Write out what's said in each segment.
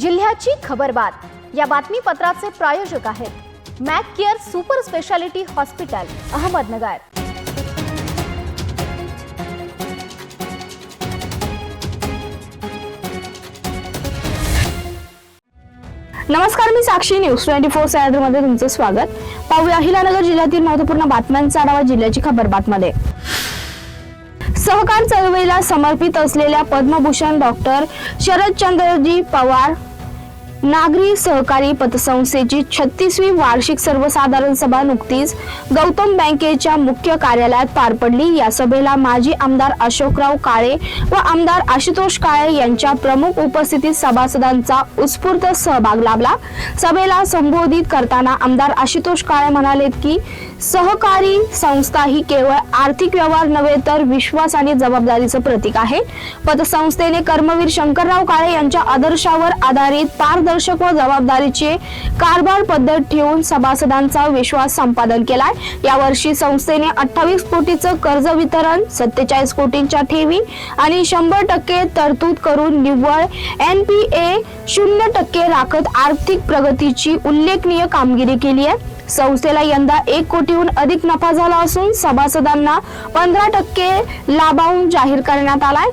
जिल्ह्याची खबरबात या बातमीपत्राचे प्रायोजक आहेत Mac care super speciality hospital Ahmednagar. नमस्कार मी साक्षी. न्यूज ट्वेंटी फोर सह्याद्रीमध्ये तुमचं स्वागत. पाहूया अहिलानगर जिल्ह्यातील महत्त्वपूर्ण बातम्यांचा आढावा जिल्ह्याची खबरबातमध्ये सहकार चळवळीला समर्पित असलेल्या पद्मभूषण डॉक्टर शरदचंद्रजी पवार नागरी सहकारी पतसंस्थेची छत्तीसवी वार्षिक सर्वसाधारण सभा नुकतीच गौतम बँकेच्या मुख्य कार्यालयात पार पडली. या सभेला माजी आमदार अशोकराव काळे व आमदार आशुतोष काळे यांच्या प्रमुख उपस्थितीत सभासदांचा उत्स्फूर्त सहभाग लाभला. सभेला संबोधित करताना आमदार आशुतोष काळे म्हणालेत की सहकारी संस्था ही केवळ आर्थिक व्यवहार नव्हे तर विश्वास आणि जबाबदारीचं प्रतीक आहे. पतसंस्थेने कर्मवीर शंकरराव काळे यांच्या आदर्शावर आधारित पारदर्शक व जबाबदारीचे कारभार पद्धत ठेवून सभासदांचा विश्वास संपादन केलाय. यावर्षी संस्थेने अठ्ठावीस कोटीचं कर्ज वितरण सत्तेचाळीस कोटींच्या ठेवी आणि शंभर टक्के तरतूद करून निव्वळ एन पी ए शून्य टक्के राखत आर्थिक प्रगतीची उल्लेखनीय कामगिरी केली आहे. संस्थेला यंदा एक कोटीहून अधिक नफा झाला असून सभासदांना पंधरा टक्के लाभांश जाहीर करण्यात आलाय.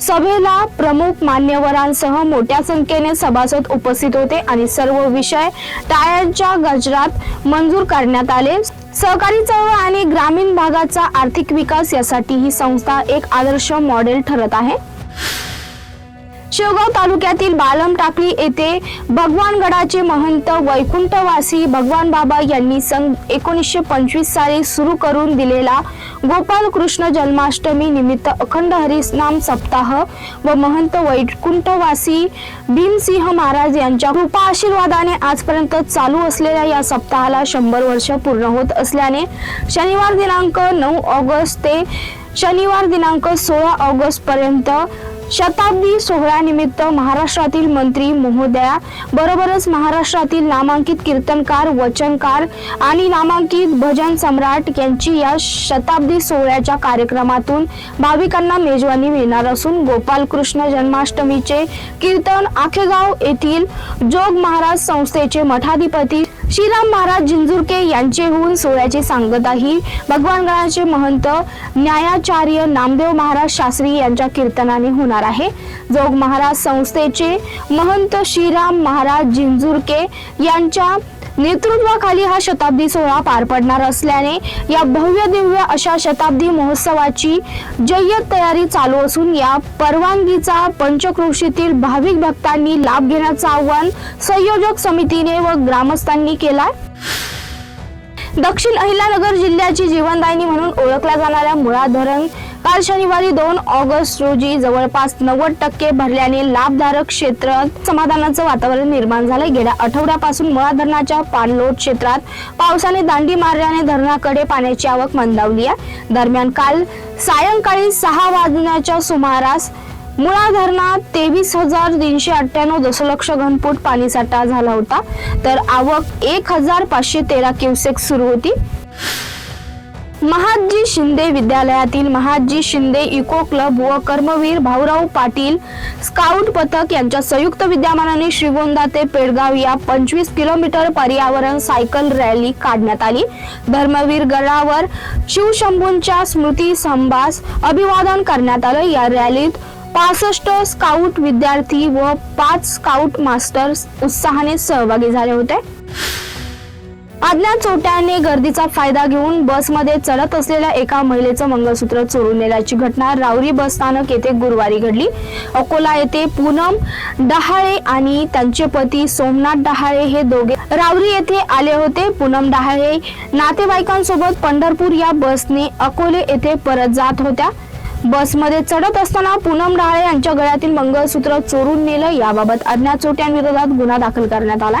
सभेला प्रमुख मान्यवरांसह मोठ्या संख्येने सभासद उपस्थित होते आणि सर्व विषय टाळ्यांच्या गजरात मंजूर करण्यात आले. सहकारी चळवळ आणि ग्रामीण भागाचा आर्थिक विकास यासाठी ही संस्था एक आदर्श मॉडेल ठरत आहे. शेवगाव तालुक्यातील बालम टाकळी येथे भगवानगडाचे महंत वैकुंठवासी भगवान बाबा यांनी सन एकोणीसशे पंचवीस साली सुरू करून दिलेला गोपाल कृष्ण जन्माष्टमी निमित्त अखंड हरिनाम सप्ताह व महंत वैकुंठवासी भीमसिंह महाराज यांच्या कृपा आशीर्वादाने आजपर्यंत चालू असलेल्या या सप्ताहाला शंभर वर्ष पूर्ण होत असल्याने शनिवार दिनांक नऊ ऑगस्ट ते शनिवार दिनांक सोळा ऑगस्ट पर्यंत शताब्दी सोहळ्यानिमित्त महाराष्ट्रातील मंत्री महोदया बरोबरच महाराष्ट्रातील नामांकित कीर्तनकार वचनकार आणि नामांकित भजन सम्राट यांची या शताब्दी सोहळ्याच्या कार्यक्रमातून भाविकांना मेजवानी मिळणार असून गोपाल कृष्ण जन्माष्टमीचे कीर्तन आखेगाव येथील जोग महाराज संस्थेचे मठाधिपती श्रीराम महाराज जिंजुरके यांचे होऊन सोहळ्याची सांगताही भगवान गणाचे महंत न्यायाचार्य नामदेव महाराज शास्त्री यांच्या कीर्तनाने होणार आहे. जोग महाराज संस्थेचे महंत श्रीराम महाराज जिंजुरके यांच्या नेतृत्वाखाली हा शताब्दी सोहळा पार पडणार असल्याने या भव्य दिव्य अशा शताब्दी महोत्सवाची जय्यत तयारी चालू असून या परवानगीचा पंचक्रोशीतील भाविक भक्तांनी लाभ घेण्याचं आव्हान संयोजक समितीने व ग्रामस्थांनी केलाय. दक्षिण अहिल्यानगर जिल्ह्याची जीवनदायिनी म्हणून ओळखल्या जाणाऱ्या मुळा धरण काल शनिवारी दोन ऑगस्ट रोजी जवळपास नव्वद टक्के भरल्याने लाभधारक क्षेत्रात समाधानाचं वातावरण निर्माण झालंय. गेल्या आठवड्यापासून मुळा धरणाच्या पाणलोट क्षेत्रात पावसाने दांडी मारल्याने धरणाकडे पाण्याची आवक मंदावली आहे. दरम्यान काल सायंकाळी सहा वाजण्याच्या सुमारास मुळा धरणात तेवीस हजार तीनशे अठ्ठ्याण्णव दशलक्ष घनफूट पाणीसाठा झाला होता. तर आवक एक हजार पाचशे तेरा क्युसेक सुरू होती. महादजी शिंदे विद्यालयातील महादजी शिंदे इको क्लब व कर्मवीर भाऊराव पाटील स्काउट पथक यांच्या संयुक्त विद्यमानाने श्रीगोंदा ते पेडगाव या पंचवीस किलोमीटर पर्यावरण सायकल रॅली काढण्यात आली. धर्मवीर गडावर शिवशंभूंच्या स्मृती संभास अभिवादन करण्यात आलं. या रॅलीत पासष्ट स्काउट विद्यार्थी व पाच स्काउट मास्टर उत्साहाने सहभागी झाले होते. अज्ञात चोट्याने गर्दीचा फायदा घेऊन बसमध्ये चढत असलेल्या एका महिलेचं मंगळसूत्र चोरून नेल्याची घटना राऊरी बस स्थानक येथे गुरुवारी घडली. अकोला येथे पूनम डहाळे आणि त्यांचे पती सोमनाथ डहाळे हे दोघे राऊरी येथे आले होते. पूनम डहाळे नातेवाईकांसोबत पंढरपूर या बसने अकोले येथे परत जात होत्या. बसमध्ये चढत असताना पूनम डहाळे यांच्या गळ्यातील मंगळसूत्र चोरून नेलं. याबाबत अज्ञात चोट्यांविरोधात गुन्हा दाखल करण्यात आला.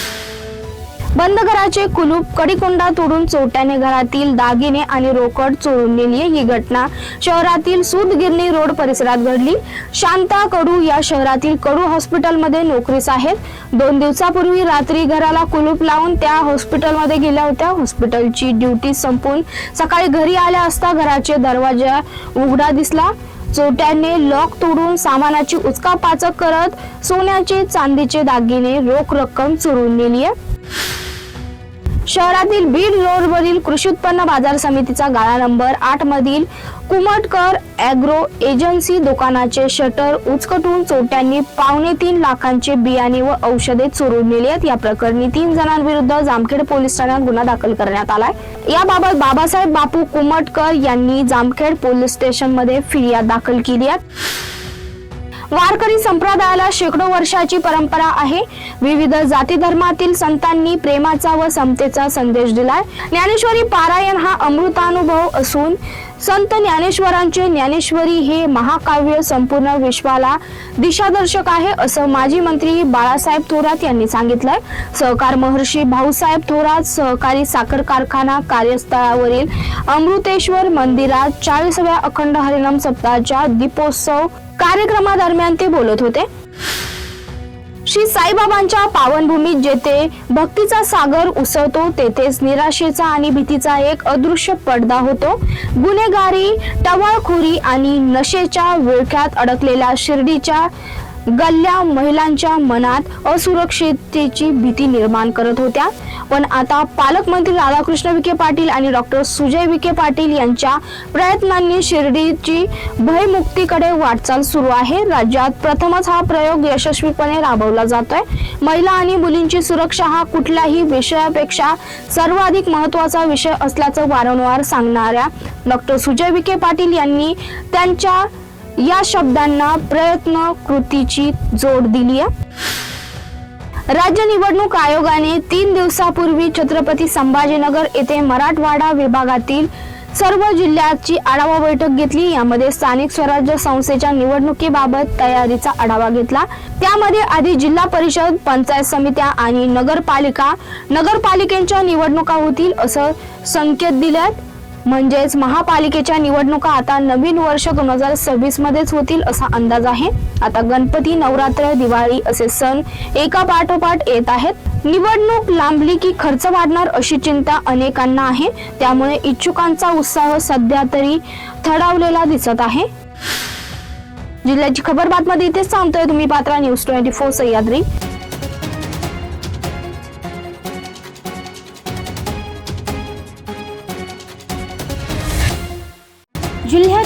बंद घराचे कुलूप कडीकोंडा तोडून चोट्याने घरातील दागिने आणि रोकड चोरून नेली ही घटना. शहरातील सूतगिरणी रोड परिसरात घडली. शांता कडू या शहरातील कडू हॉस्पिटलमध्ये नोकरीस आहेत. दोन दिवसापूर्वी रात्री घराला कुलूप लावून त्या हॉस्पिटलमध्ये गेल्या होत्या. हॉस्पिटलची ड्युटी संपून सकाळी घरी आल्या असता घराचे दरवाजा उघडा दिसला. चोट्याने लॉक तोडून सामानाची उचकापाचक करत सोन्याचे चांदीचे दागिने रोख रक्कम चोरून नेली आहे शहरातील बीड रोडवरील कृषी उत्पन्न बाजार समितीचा गाळा नंबर आठ मधील कुमटकर ॲग्रो एजन्सी दुकानाचे शटर उचकटून चोरट्यांनी पावणे तीन लाखांचे बियाणे व औषधे चोरून नेली आहेत. या प्रकरणी तीन जणांविरुद्ध जामखेड पोलीस ठाण्यात गुन्हा दाखल करण्यात आलाय. याबाबत बाबासाहेब बापू कुमटकर यांनी जामखेड पोलीस स्टेशनमध्ये फिर्याद दाखल केली आहे. वारकरी संप्रदायाला शेकडो वर्षाची परंपरा आहे. विविध जाती धर्मातील संतांनी प्रेमाचा व समतेचा संदेश दिलाय. ज्ञानेश्वरी पारायण हा अमृतानुभव असून संत ज्ञानेश्वरांचे ज्ञानेश्वरी हे महाकाव्य संपूर्ण विश्वाला दिशादर्शक आहे असं माजी मंत्री बाळासाहेब थोरात यांनी सांगितलंय. सहकार महर्षी भाऊसाहेब थोरात सहकारी साखर कारखाना कार्यस्थळावरील अमृतेश्वर मंदिरात चाळीसव्या अखंड हरिनाम सप्ताहाच्या दीपोत्सव कार्यक्रमादरम्यान ते बोलत होते. श्री साईबाबांच्या पावनभूमीत जेथे भक्तीचा सागर उसळतो तेथेच निराशेचा आणि भीतीचा एक अदृश्य पडदा होतो. गुन्हेगारी टवाळखोरी आणि नशेच्या विळख्यात अडकलेल्या शिर्डीच्या गल्ल्या महिलांच्या मनात असुरक्षिततेची भीती निर्माण करत होत्या. पण आता पालकमंत्री राधाकृष्ण विखे पाटील आणि डॉक्टर सुजय विखे पाटील यांच्या प्रयत्नांनी शिर्डीची भयमुक्तीकडे वाटचाल सुरू आहे. राज्यात प्रथमच हा प्रयोग यशस्वीपणे राबवला जातोय. महिला आणि मुलींची सुरक्षा हा कुठल्याही विषयापेक्षा सर्वाधिक महत्त्वाचा विषय असल्याचं वारंवार सांगणाऱ्या डॉक्टर सुजय विखे पाटील यांनी त्यांच्या या शब्दांना प्रयत्न कृतीची जोड दिली आहे. राज्य निवडणूक आयोगाने तीन दिवसापूर्वी छत्रपती संभाजीनगर येथे मराठवाडा विभागातील सर्व जिल्ह्याची आढावा बैठक घेतली. यामध्ये स्थानिक स्वराज्य संस्थेच्या निवडणुकीबाबत तयारीचा आढावा घेतला. त्यामध्ये आधी जिल्हा परिषद पंचायत समित्या आणि नगरपालिका नगरपालिकेच्या निवडणुका होतील असं संकेत दिल्यात म्हणजेच महापालिकेच्या निवडणुका आता नवीन वर्ष दोन हजार सव्वीस मध्येच होतील असा अंदाज आहे. आता गणपती नवरात्र दिवाळी असे सण एका पाठोपाठ येत आहेत. निवडणूक लांबली की खर्च वाढणार अशी चिंता अनेकांना आहे. त्यामुळे इच्छुकांचा उत्साह सध्या तरी थडावलेला दिसत आहे. जिल्ह्याची खबर बातमध्ये इथेच सांगतोय तुम्ही Patra news twenty four Sahyadri.